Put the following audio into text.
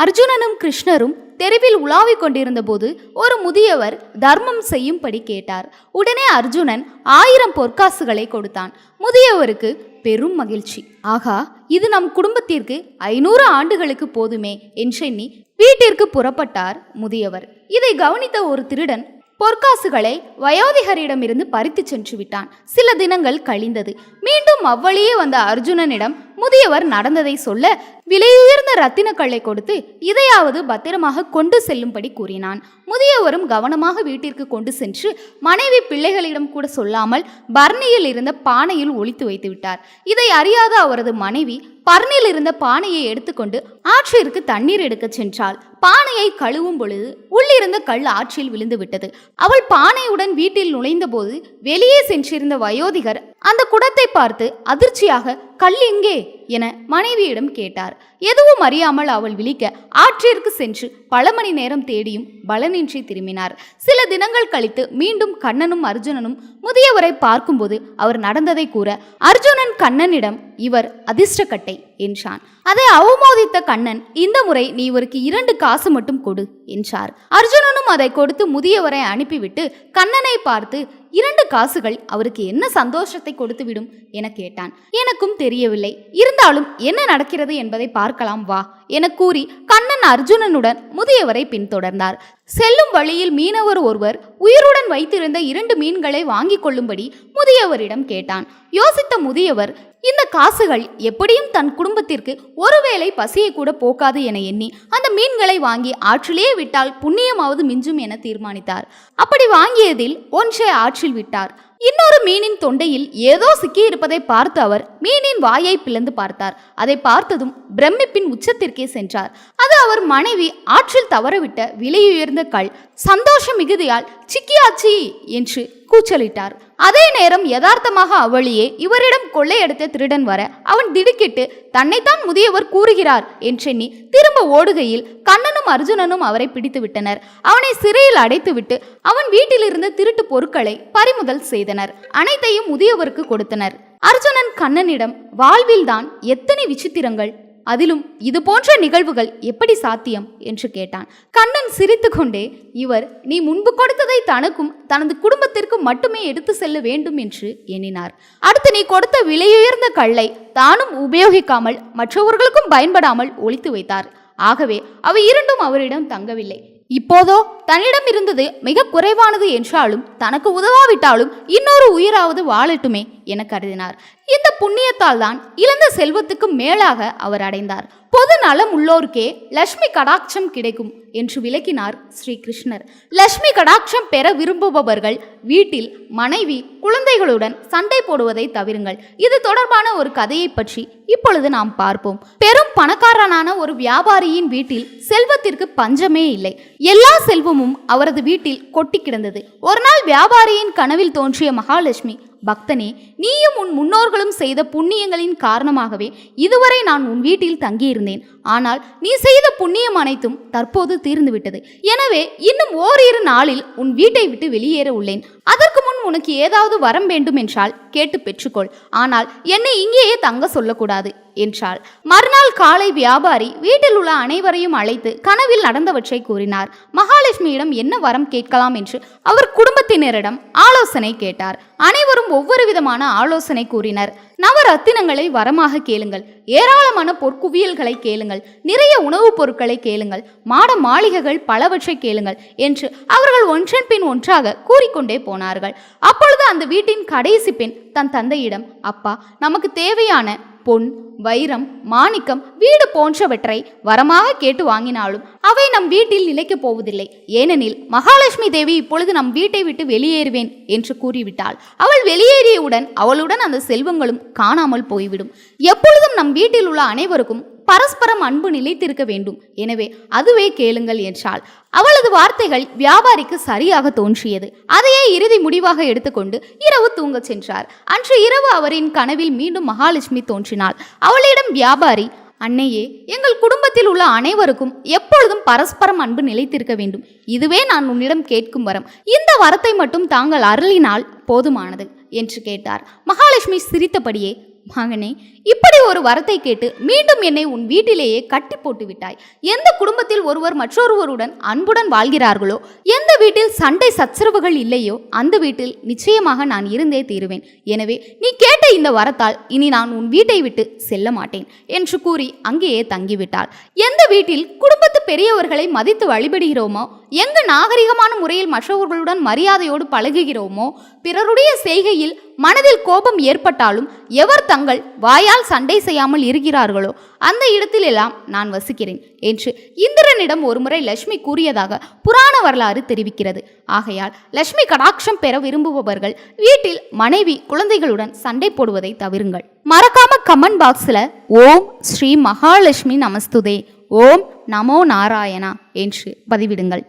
அர்ஜுனனும் கிருஷ்ணரும் தெருவில் உலாவிக் கொண்டிருந்தபோது ஒரு முதியவர் தர்மம் செய்யும்படி கேட்டார். உடனே அர்ஜுனன் ஆயிரம் பொற்காசுகளை கொடுத்தான். முதியவருக்கு பெரும் மகிழ்ச்சி. ஆகா இது நம் குடும்பத்திற்கு ஐநூறு ஆண்டுகளுக்கு போதுமே என்றெண்ணி வீட்டிற்கு புறப்பட்டார் முதியவர். இதை கவனித்த ஒரு திருடன் பொற்காசுகளை வயோதிகரிடமிருந்து பறித்து சென்று விட்டான். சில தினங்கள் கழிந்தது. மீண்டும் அவ்வழியே வந்த அர்ஜுனனிடம் முதியவர் நடந்ததை சொல்ல விலையுயர்ந்த ரத்தினக்கல்லை கொடுத்து இதையாவது பத்திரமாக கொண்டு செல்லும்படி கூறினான். முதியவரும் கவனமாக வீட்டிற்கு கொண்டு சென்று மனைவி பிள்ளைகளிடம் கூட சொல்லாமல் பர்னியில் இருந்த பானையில் ஒளித்து வைத்து விட்டார். இதை அறியாத அவரது மனைவி பர்னியில் இருந்த பானையை எடுத்துக்கொண்டு ஆற்றிற்கு தண்ணீர் எடுக்கச் சென்றாள். பானையை கழுவும் பொழுது உள்ளிருந்த கல் ஆற்றில் விழுந்து விட்டது. அவள் பானையுடன் வீட்டில் நுழைந்தபோது வெளியே சென்றிருந்த வயோதிகர் அந்த குடத்தை பார்த்து அதிர்ச்சியாக கல் எங்கே? என மனைவியிடம் கேட்டார். எதுவும் அறியாமல் அவள் விழிக்க ஆற்றிற்கு சென்று பல மணி நேரம் தேடியும் பலனின்றி திரும்பினார். சில தினங்கள் கழித்து மீண்டும் கண்ணனும் அர்ஜுனனும் முதியவரை பார்க்கும்போது அவர் நடந்ததை கூற அர்ஜுனன் கண்ணனிடம் இவர் அதிர்ஷ்டக்கட்டை என்றான். அதை அவமோதித்த கண்ணன் இந்த முறை நீ இவருக்கு இரண்டு காசு மட்டும் கொடு என்றார். அர்ஜுனனும் அதை கொடுத்து முதியவரை அனுப்பிவிட்டு கண்ணனை பார்த்து இரண்டு காசுகள் அவருக்கு என்ன சந்தோஷத்தை கொடுத்துவிடும்? என கேட்டான். எனக்கும் தெரியவில்லை. இருந்தாலும் என்ன நடக்கிறது என்பதை பார்க்கலாம் வா என கூறி கண்ண கண்ணன் அர்ஜுனனுடன் முதியவரை பின்தொடர்ந்தார். செல்லும் வழியில் மீனவர் ஒருவர் உயிருடன் வைத்திருந்த இரண்டு மீன்களை வாங்கிக் கொள்ளும்படி முதியவரிடம் கேட்டான். யோசித்த முதியவர் இந்த காசுகள் எப்படியும் தன் குடும்பத்திற்கு ஒருவேளை பசியை கூட போக்காது என எண்ணி அந்த மீன்களை வாங்கி ஆற்றிலேயே விட்டால் புண்ணியமாவது மிஞ்சும் என தீர்மானித்தார். அப்படி வாங்கியதில் ஒன்றை ஆற்றில் விட்டார். இன்னொரு மீனின் தொண்டையில் ஏதோ சிக்கியிருப்பதை பார்த்து அவர் மீனின் வாயை பிளந்து பார்த்தார். அதை பார்த்ததும் பிரமிப்பின் உச்சத்திற்கே சென்றார். அது அவர் மனைவி ஆற்றில் தவறவிட்ட விலையுயர்ந்த கல் சந்தோஷ மிகுதியால் சிக்கியாச்சி என்று கூச்சலிட்டார். அதே நேரம் யதார்த்தமாக அவளியே இவரிடம் கொள்ளையடித்த திருடன் வர அவன் திடுக்கிட்டு தன்னைத்தான் முதியவர் கூறுகிறார் என்றெண்ணி திரும்ப ஓடுகையில் கண்ணனும் அர்ஜுனனும் அவரை பிடித்து விட்டனர். அவனை சிறையில் அடைத்துவிட்டு அவன் வீட்டிலிருந்த திருட்டு பொருட்களை பறிமுதல் செய்தனர். அனைத்தையும் முதியவருக்கு கொடுத்தனர். அர்ஜுனன் கண்ணனிடம் வாழ்வில்தான் எத்தனை விசித்திரங்கள்! அதிலும் இது போன்ற நிகழ்வுகள் எப்படி சாத்தியம்? என்று கேட்டான். கண்ணன் சிரித்துக்கொண்டே இவர் நீ முன்பு கொடுத்ததை தனக்கும் தனது குடும்பத்திற்கும் மட்டுமே எடுத்து செல்ல வேண்டும் என்று எண்ணினார். அடுத்து நீ கொடுத்த விலையுயர்ந்த கல்லை தானும் உபயோகிக்காமல் மற்றவர்களுக்கும் பயன்படாமல் ஒழித்து வைத்தார். ஆகவே அவை இரண்டும் அவரிடம் தங்கவில்லை. இப்போதோ தன்னிடம் இருந்தது மிக குறைவானது என்றாலும் தனக்கு உதவாவிட்டாலும் இன்னொரு உயிராவது வாழட்டுமே என கருதினார். இந்த புண்ணியத்தால் தான் இழந்த செல்வத்துக்கு மேலாக அவர் அடைந்தார். பொது நலம் உள்ளோருக்கே லட்சுமி கடாட்சம் கிடைக்கும் என்று விளக்கினார் ஸ்ரீ கிருஷ்ணர் லட்சுமி கடாட்சம் பெற விரும்புபவர்கள் வீட்டில் மனைவி குழந்தைகளுடன் சண்டை போடுவதை தவிருங்கள். இது தொடர்பான ஒரு கதையை பற்றி இப்பொழுது நாம் பார்ப்போம். பெரும் பணக்காரனான ஒரு வியாபாரியின் வீட்டில் செல்வத்திற்கு பஞ்சமே இல்லை. எல்லா செல்வமும் அவரது வீட்டில் கொட்டி கிடந்தது. ஒரு நாள் வியாபாரியின் கனவில் தோன்றிய மகாலட்சுமி பக்தனே நீயும் உன் முன்னோர்களும் செய்த புண்ணியங்களின் காரணமாகவே இதுவரை நான் உன் வீட்டில் தங்கியிருந்தேன். ஆனால் நீ செய்த புண்ணியம் அனைத்தும் தற்போது தீர்ந்துவிட்டது. எனவே இன்னும் ஓரிரு நாளில் உன் வீட்டை விட்டு வெளியேற உள்ளேன். அதற்கு முன் உனக்கு ஏதாவது வரம் வேண்டும் என்றால் கேட்டு பெற்றுக்கொள். ஆனால் என்னை இங்கேயே தங்க சொல்லக்கூடாது என்றாள். மறுநாள் காலை வியாபாரி வீட்டில் உள்ள அனைவரையும் அழைத்து கனவில் நடந்தவற்றை கூறினார். மகாலட்சுமியிடம் என்ன வரம் கேட்கலாம் என்று அவர் குடும்பத்தினரிடம் ஆலோசனை கேட்டார். அனைவரும் ஒவ்வொரு விதமான ஆலோசனை கூறினர். நவரத்தினங்களை வரமாக கேளுங்கள். ஏராளமான பொற்குவியல்களை கேளுங்கள். நிறைய உணவுப் பொருட்களை கேளுங்கள். மாட மாளிகைகள் பலவற்றை கேளுங்கள் என்று அவர்கள் ஒன்றன் பின் ஒன்றாக கூறிக்கொண்டே போனார்கள். அப்பொழுது அந்த வீட்டின் கடைசி பெண் தன் தந்தையிடம் அப்பா நமக்கு தேவையான பொன் வைரம் மாணிக்கம் வீடு போன்றவற்றை வரமாக கேட்டு வாங்கினாலும் அவை நம் வீட்டில் நிலைக்கப் போவதில்லை. ஏனெனில் மகாலட்சுமி தேவி இப்பொழுது நம் வீட்டை விட்டு வெளியேறுவேன் என்று கூறிவிட்டாள். அவள் வெளியேறியவுடன் அவளுடன் அந்த செல்வங்களும் காணாமல் போய்விடும். எப்பொழுதும் நம் வீட்டில் உள்ள அனைவருக்கும் பரஸ்பரம் அன்பு நிலைத்திருக்க வேண்டும். எனவே அதுவே கேளுங்கள் என்றாள். அவளது வார்த்தைகள் வியாபாரிக்கு சரியாக தோன்றியது. அதையே இறுதி முடிவாக எடுத்துக்கொண்டு இரவு தூங்கச் சென்றார். அன்று இரவு அவரின் கனவில் மீண்டும் மகாலட்சுமி தோன்றினாள். அவளிடம் வியாபாரி அன்னையே எங்கள் குடும்பத்தில் உள்ள அனைவருக்கும் எப்பொழுதும் பரஸ்பரம் அன்பு நிலைத்திருக்க வேண்டும். இதுவே நான் உன்னிடம் கேட்கும் வரம். இந்த வரத்தை மட்டும் தாங்கள் அருளினால் போதுமானது. என்று கேட்டார். மகாலட்சுமி சிரித்தபடியே மகனே இப்படி ஒரு வரத்தை கேட்டு மீண்டும் என்னை உன் வீட்டிலேயே கட்டி போட்டு விட்டாய் எந்த குடும்பத்தில் ஒருவர் மற்றொருவருடன் அன்புடன் வாழ்கிறார்களோ எந்த வீட்டில் சண்டை சச்சரவுகள் இல்லையோ அந்த வீட்டில் நிச்சயமாக நான் இருந்தே தீருவேன். எனவே நீ கேட்ட இந்த வரத்தால் இனி நான் உன் வீட்டை விட்டு செல்ல மாட்டேன் என்று கூறி அங்கேயே தங்கிவிட்டாள். எந்த வீட்டில் குடும்ப பெரியவர்களை மதித்து வழிபடுகிறோமோ? எங்கு நாகரிகமான முறையில் மற்றவர்களுடன் மரியாதையோடு பழகுகிறோமோ? பிறருடைய செய்கையில் மனதில் கோபம் ஏற்பட்டாலும் எவர் தங்கள் வாயால் சண்டை செய்யாமல் இருக்கிறார்களோ? அந்த இடத்திலெல்லாம் நான் வசிக்கிறேன் என்று இந்திரனிடம் ஒருமுறை லட்சுமி கூறியதாக புராண வரலாறு தெரிவிக்கிறது. ஆகையால் லட்சுமி கடாட்சம் பெற விரும்புபவர்கள் வீட்டில் மனைவி குழந்தைகளுடன் சண்டை போடுவதை தவிருங்கள். மறக்காம கமெண்ட் பாக்ஸில் ஓம் ஸ்ரீ மகாலட்சுமி நமஸ்துதே. ஓம் நமோ நாராயணா என்று பதிவிடுங்கள்.